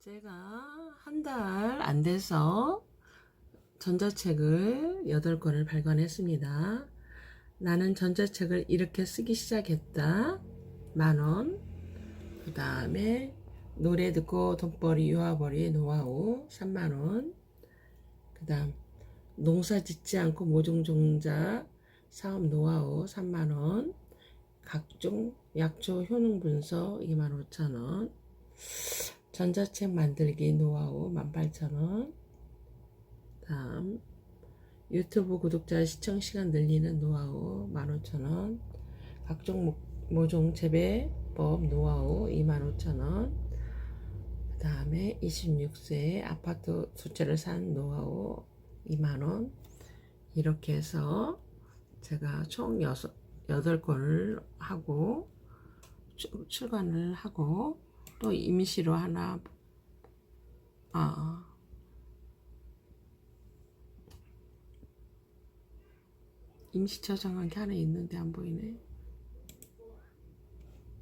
제가 한 달 안 돼서 전자책을 8권을 발간했습니다. 나는 전자책을 이렇게 쓰기 시작했다. 만원. 그 다음에 노래 듣고 돈벌이 유아벌이 노하우 3만원. 그 다음 농사 짓지 않고 모종종자 사업 노하우 3만원. 각종 약초 효능 분석 25,000원. 전자책 만들기 노하우 18,000원. 다음 유튜브 구독자 시청 시간 늘리는 노하우 15,000원. 각종 모- 모종 재배법 노하우 25,000원. 그 다음에 26세 아파트 두 채를 산 노하우 2만원. 이렇게 해서 제가 총 6, 8권을 하고 출- 출간을 하고 또 임시로 하나. 아 임시 저장한 게 하나 있는데 안 보이네.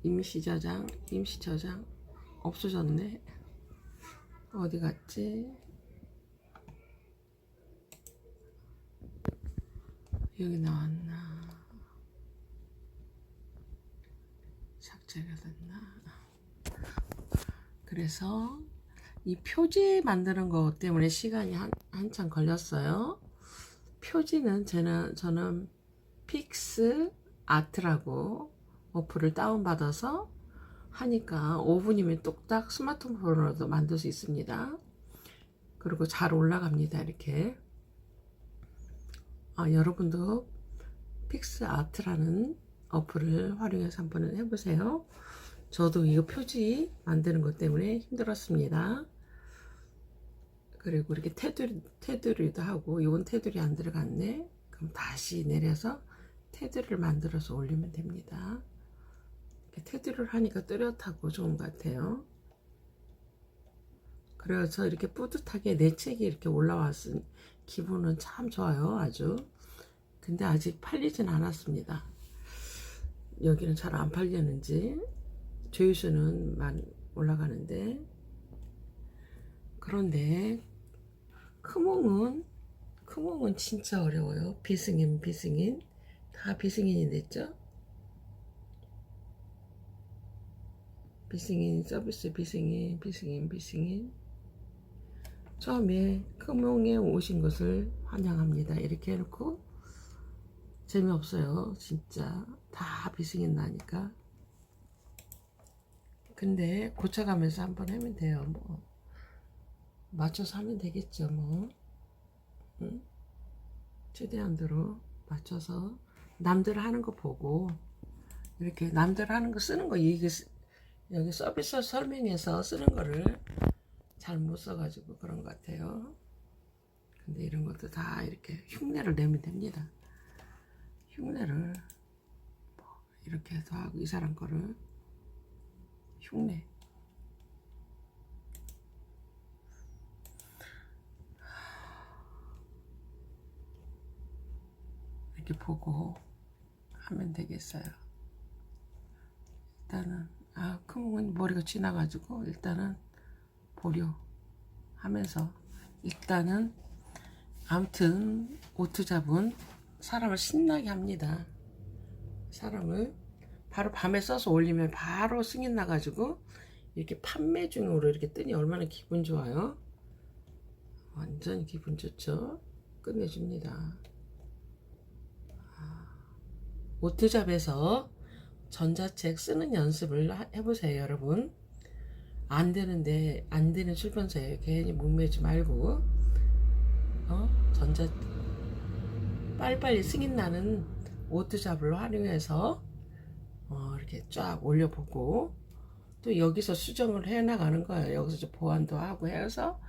임시 저장 임시 저장. 없어졌네. 어디 갔지? 여기 나왔나? 삭제가 됐나 그래서 이 표지 만드는 것 때문에 시간이 한, 한참 걸렸어요. 표지는 저는, 저는 픽스 아트라고 어플을 다운받아서 하니까 5분이면 뚝딱 스마트폰으로도 만들 수 있습니다. 그리고 잘 올라갑니다. 이렇게. 아, 여러분도 픽스 아트라는 어플을 활용해서 한번 해보세요. 저도 이거 표지 만드는 것 때문에 힘들었습니다. 그리고 이렇게 테두리, 테두리도 하고, 이건 테두리 안 들어갔네. 그럼 다시 내려서 테두리를 만들어서 올리면 됩니다. 테두리를 하니까 뚜렷하고 좋은 것 같아요. 그래서 이렇게 뿌듯하게 내 책이 이렇게 올라왔은 기분은 참 좋아요, 아주. 근데 아직 팔리진 않았습니다. 여기는 잘 안 팔렸는지. 조회수는 만 올라가는데 그런데 크몽은 크몽은 진짜 어려워요. 비승인 비승인 다 비승인이 됐죠? 비승인 서비스 비승인 비승인 비승인 처음에 크몽에 오신 것을 환영합니다. 이렇게 해놓고 재미없어요. 진짜 다 비승인 나니까 근데 고쳐가면서 한번 하면 돼요. 뭐 맞춰서 하면 되겠죠. 뭐 응? 최대한대로 맞춰서 남들 하는 거 보고 이렇게 남들 하는 거 쓰는 거 이게 쓰- 여기 서비스 설명에서 쓰는 거를 잘 못 써가지고 그런 것 같아요. 근데 이런 것도 다 이렇게 흉내를 내면 됩니다. 흉내를 뭐 이렇게 해서 하고 이 사람 거를 흉내. 이렇게 보고 하면 되겠어요. 일단은 아 크몽은 머리가 지나가지고 일단은 보려 하면서 일단은 아무튼 오트 잡은 사람을 신나게 합니다. 사람을 바로 밤에 써서 올리면 바로 승인 나가지고 이렇게 판매 중으로 이렇게 뜨니 얼마나 기분 좋아요. 완전 기분 좋죠. 끝내줍니다. 아, 오트잡에서 전자책 쓰는 연습을 하- 해보세요, 여러분. 안 되는데 안 되는 출판사에 괜히 목매지 말고 어 전자 빨리빨리 승인 나는 오트잡을 활용해서 어, 이렇게 쫙 올려보고 또 여기서 수정을 해 나가는 거예요. 여기서 보완도 하고 해서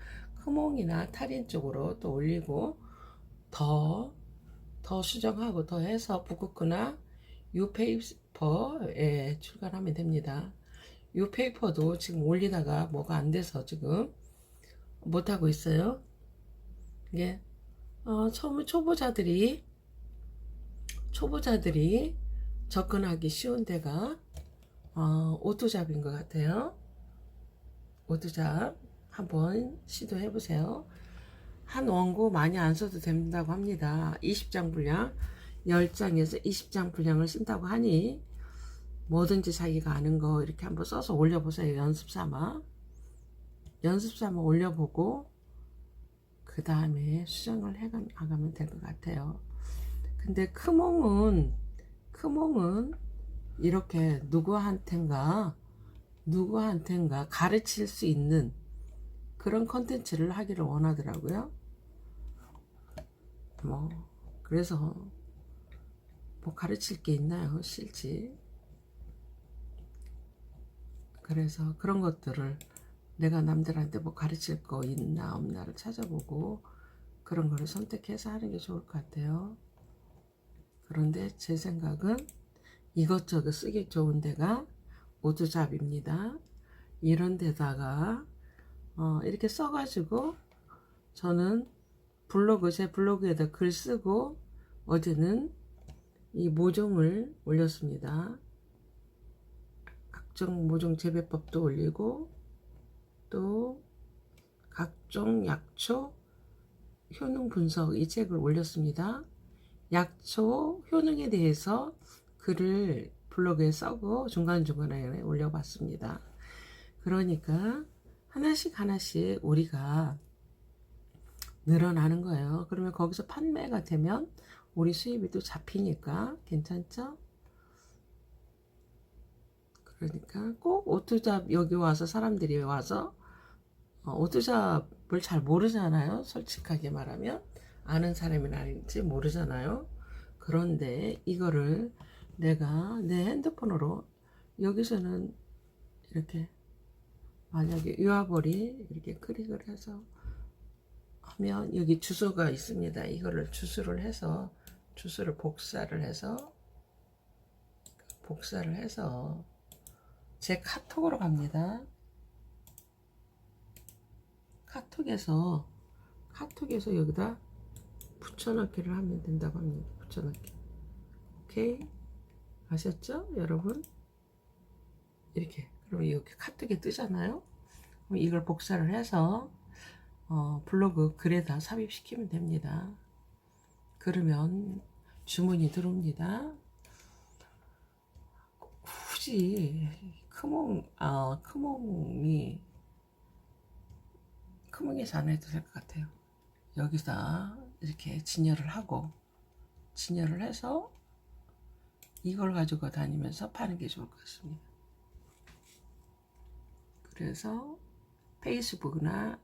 크몽이나 탈인 쪽으로 또 올리고 더, 더 수정하고 더 해서 북크나 유페이퍼에 출간하면 됩니다. 유페이퍼도 지금 올리다가 뭐가 안 돼서 지금 못하고 있어요. 이게 어, 처음 초보자들이 초보자들이 접근하기 쉬운 데가 어, 오토잡인 것 같아요. 오토잡 한번 시도해 보세요. 한 원고 많이 안 써도 된다고 합니다. 20장 분량, 10장에서 20장 분량을 쓴다고 하니 뭐든지 자기가 아는 거 이렇게 한번 써서 올려보세요. 연습 삼아. 연습 삼아 올려보고 그 다음에 수정을 해가면 될 것 같아요. 근데 크몽은 크몽은 이렇게 누구한텐가 누구한텐가 가르칠 수 있는 그런 컨텐츠를 하기를 원하더라고요. 뭐 그래서 뭐 가르칠 게 있나요? 실지. 그래서 그런 것들을 내가 남들한테 뭐 가르칠 거 있나 없나를 찾아보고 그런 거를 선택해서 하는 게 좋을 것 같아요. 그런데 제 생각은 이것저것 쓰기 좋은 데가 오두잡입니다. 이런 데다가 어, 이렇게 써가지고 저는 블로그 제 블로그에다 글 쓰고 어제는 이 모종을 올렸습니다. 각종 모종 재배법도 올리고 또 각종 약초 효능 분석 이 책을 올렸습니다. 약초 효능에 대해서 글을 블로그에 써고 중간중간에 올려봤습니다. 그러니까 하나씩 하나씩 우리가 늘어나는 거예요. 그러면 거기서 판매가 되면 우리 수입이 또 잡히니까 괜찮죠? 그러니까 꼭 오토잡 여기 와서 사람들이 와서 어, 오토잡을 잘 모르잖아요. 솔직하게 말하면 아는 사람이 아닌지 모르잖아요. 그런데 이거를 내가 내 핸드폰으로 여기서는 이렇게 만약에 유아볼이 이렇게 클릭을 해서 하면 여기 주소가 있습니다. 이거를 주소를 해서 주소를 복사를 해서 복사를 해서 제 카톡으로 갑니다. 카톡에서 카톡에서 여기다 붙여넣기를 하면 된다고 합니다. 붙여넣기. 오케이. 아셨죠? 여러분? 이렇게. 그럼 이렇게 카톡에 뜨잖아요? 이걸 복사를 해서 어, 블로그 글에다 삽입시키면 됩니다. 그러면 주문이 들어옵니다. 굳이 크몽, 아, 크몽이 크몽에서 안 해도 될 것 같아요. 여기다 이렇게 진열을 하고 진열을 해서 이걸 가지고 다니면서 파는 게 좋을 것 같습니다. 그래서 페이스북이나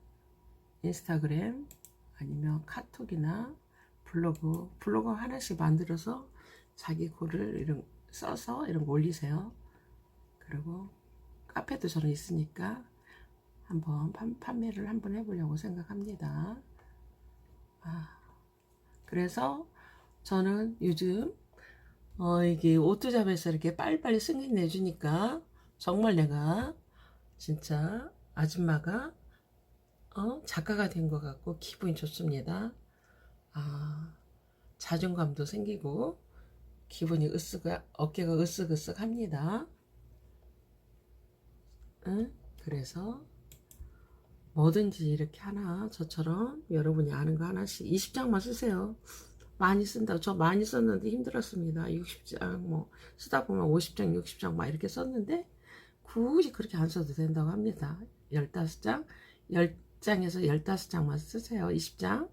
인스타그램 아니면 카톡이나 블로그 블로그 하나씩 만들어서 자기 글을 이런 써서 이런 거 올리세요. 그리고 카페도 저는 있으니까 한번 판, 판매를 한번 해보려고 생각합니다. 아, 그래서 저는 요즘 어, 이게 오토잡에서 이렇게 빨리빨리 승인 내주니까 정말 내가 진짜 아줌마가 어, 작가가 된 것 같고 기분이 좋습니다. 아, 자존감도 생기고 기분이 으쓱 어깨가 으쓱으쓱합니다. 응? 그래서 뭐든지 이렇게 하나 저처럼 여러분이 아는 거 하나씩 20장만 쓰세요. 많이 쓴다. 저 많이 썼는데 힘들었습니다. 60장 뭐 쓰다 보면 50장, 60장 막 이렇게 썼는데 굳이 그렇게 안 써도 된다고 합니다. 15장, 10장에서 15장만 쓰세요. 20장,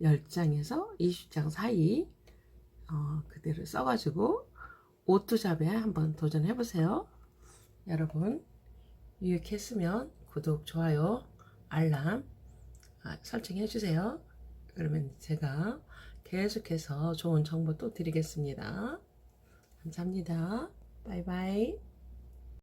10장에서 20장 사이 어, 그대로 써가지고 오토잡에 한번 도전해보세요. 여러분 유익했으면 구독, 좋아요, 알람 아, 설정해 주세요. 그러면 제가 계속해서 좋은 정보 또 드리겠습니다. 감사합니다. 바이바이.